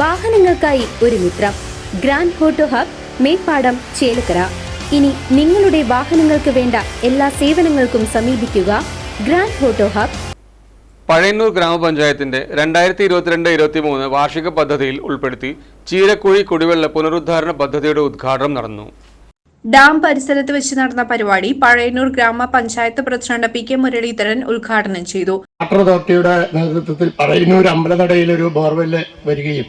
വാഹനങ്ങൾക്കായി ഒരു മിത്രം. Grand auto hub Meppadam Chelakkara. ഇനി നിങ്ങളുടെ വാഹനങ്ങൾക്ക് വേണ്ട എല്ലാ സേവനങ്ങൾക്കും സമീപിക്കുക ഗ്രാൻഡ് ഹോട്ടോ ഹബ്. പഴയന്നൂർ ഗ്രാമപഞ്ചായത്തിന്റെ രണ്ടായിരത്തി ഇരുപത്തിരണ്ട് ഇരുപത്തി മൂന്ന് വാർഷിക പദ്ധതിയിൽ ഉൾപ്പെടുത്തി ചീരക്കുഴി കുടിവെള്ള പുനരുദ്ധാരണ പദ്ധതിയുടെ ഉദ്ഘാടനം നടന്നു. ഡാം പരിസരത്ത് വെച്ച് നടന്ന പരിപാടി പഴയന്നൂർ ഗ്രാമപഞ്ചായത്ത് പ്രസിഡന്റ് പി കെ മുരളീധരൻ ഉദ്ഘാടനം ചെയ്തു. വാട്ടർ അതോറിറ്റിയുടെ നേതൃത്വത്തിൽ പഴയന്നൂർ അമ്പലനടയിൽ ഒരു ബോർവെല്ല് വരികയും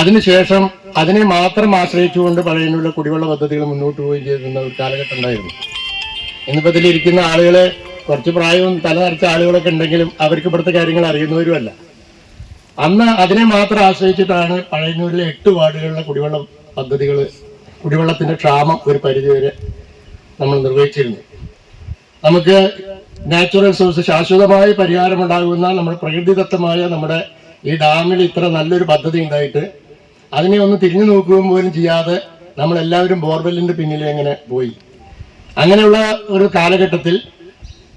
അതിനുശേഷം അതിനെ മാത്രം ആശ്രയിച്ചുകൊണ്ട് പഴയനുള്ള കുടിവെള്ള പദ്ധതികൾ മുന്നോട്ട് പോയി ചെയ്തിരുന്ന ഒരു കാലഘട്ടം ഉണ്ടായിരുന്നു. ഇന്നിപ്പോൾ ഇതിലിരിക്കുന്ന ആളുകളെ കുറച്ച് പ്രായവും തല നിറച്ച ആളുകളൊക്കെ ഉണ്ടെങ്കിലും അവർക്ക് ഇവിടുത്തെ കാര്യങ്ങൾ അറിയുന്നവരുമല്ല. അന്ന് അതിനെ മാത്രം ആശ്രയിച്ചിട്ടാണ് പഴയന്നൂരിലെ എട്ട് വാർഡുകളിലെ കുടിവെള്ള പദ്ധതികൾ കുടിവെള്ളത്തിന്റെ ക്ഷാമം ഒരു പരിധിവരെ നമ്മൾ നിർവഹിച്ചിരുന്നു. നമുക്ക് നാച്ചുറൽ റിസോഴ്സ് ശാശ്വതമായ പരിഹാരമുണ്ടാകുന്ന നമ്മുടെ പ്രകൃതിദത്തമായ നമ്മുടെ ഈ ഡാമിൽ ഇത്ര നല്ലൊരു പദ്ധതി ഉണ്ടായിട്ട് അതിനെ ഒന്ന് തിരിഞ്ഞു നോക്കുകയും പോലും ചെയ്യാതെ നമ്മൾ എല്ലാവരും ബോർവെല്ലിന്റെ പിന്നിൽ എങ്ങനെ പോയി. അങ്ങനെയുള്ള ഒരു കാലഘട്ടത്തിൽ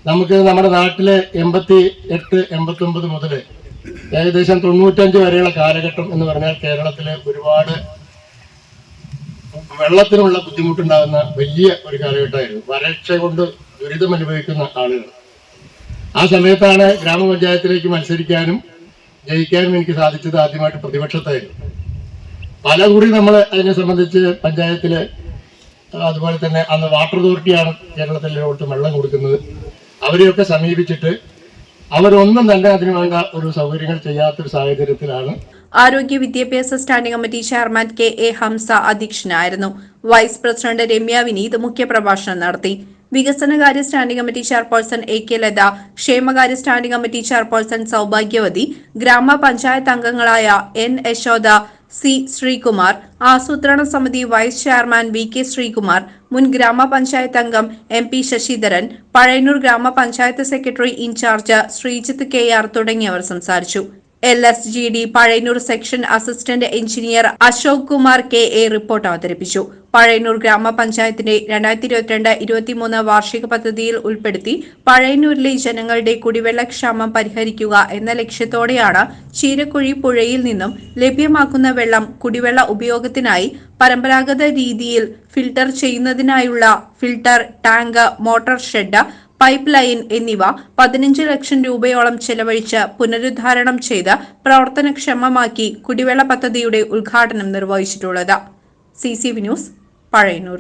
നമുക്ക് നമ്മുടെ നാട്ടിലെ എൺപത്തി എട്ട് എൺപത്തി ഒമ്പത് മുതൽ ഏകദേശം തൊണ്ണൂറ്റഞ്ച് വരെയുള്ള കാലഘട്ടം എന്ന് പറഞ്ഞാൽ കേരളത്തിലെ ഒരുപാട് വെള്ളത്തിനുള്ള ബുദ്ധിമുട്ടുണ്ടാകുന്ന വലിയ ഒരു കാലഘട്ടമായിരുന്നു. വരൾച്ച കൊണ്ട് ദുരിതം അനുഭവിക്കുന്ന ആളുകൾ. ആ സമയത്താണ് ഗ്രാമപഞ്ചായത്തിലേക്ക് മത്സരിക്കാനും ജയിക്കാനും എനിക്ക് സാധിച്ചത് ആദ്യമായിട്ട് പ്രതിപക്ഷത്തായിരുന്നു. പല കുറി നമ്മൾ അതിനെ സംബന്ധിച്ച് പഞ്ചായത്തിൽ അതുപോലെ തന്നെ അന്ന് വാട്ടർ അതോറിറ്റിയാണ് കേരളത്തിലോട്ട് വെള്ളം കൊടുക്കുന്നത്. അവരെയൊക്കെ സമീപിച്ചിട്ട് അവരൊന്നും തന്നെ അതിനു വേണ്ട ഒരു സൗകര്യങ്ങൾ ചെയ്യാത്തൊരു സാഹചര്യത്തിലാണ്. ആരോഗ്യ വിദ്യാഭ്യാസ standing committee chairman K A Hamsa അധ്യക്ഷനായിരുന്നു. വൈസ് പ്രസിഡന്റ് രമ്യ വിനീത് മുഖ്യപ്രഭാഷണം നടത്തി. വികസനകാര്യ standing committee chairperson A K Latha ക്ഷേമകാര്യ സ്റ്റാൻഡിംഗ് കമ്മിറ്റി ചെയർപേഴ്സൺ സൗഭാഗ്യവതി ഗ്രാമപഞ്ചായത്ത് അംഗങ്ങളായ എൻ യശോദ സി ശ്രീകുമാർ ആസൂത്രണ സമിതി vice chairman V K Sreekumar മുൻ ഗ്രാമപഞ്ചായത്ത് അംഗം എം പി ശശിധരൻ പഴയന്നൂർ ഗ്രാമപഞ്ചായത്ത് secretary incharge Sreejith K R തുടങ്ങിയവർ സംസാരിച്ചു. L S G D Pazhayannur section assistant engineer Ashok Kumar K A report അവതരിപ്പിച്ചു. പഴയന്നൂർ ഗ്രാമപഞ്ചായത്തിന്റെ രണ്ടായിരത്തി ഇരുപത്തിരണ്ട് ഇരുപത്തിമൂന്ന് വാർഷിക പദ്ധതിയിൽ ഉൾപ്പെടുത്തി പഴയന്നൂരിലെ ജനങ്ങളുടെ കുടിവെള്ളക്ഷാമം പരിഹരിക്കുക എന്ന ലക്ഷ്യത്തോടെയാണ് ചീരക്കുഴി പുഴയിൽ നിന്നും ലഭ്യമാക്കുന്ന വെള്ളം കുടിവെള്ള ഉപയോഗത്തിനായി പരമ്പരാഗത രീതിയിൽ filter ചെയ്യുന്നതിനായുള്ള filter tank motor shed pipe line എന്നിവ പതിനഞ്ച് ലക്ഷം രൂപയോളം ചെലവഴിച്ച് പുനരുദ്ധാരണം ചെയ്ത് പ്രവർത്തനക്ഷമമാക്കി കുടിവെള്ള പദ്ധതിയുടെ ഉദ്ഘാടനം നിർവഹിച്ചിട്ടുള്ളത്. C C V news Pazhayannur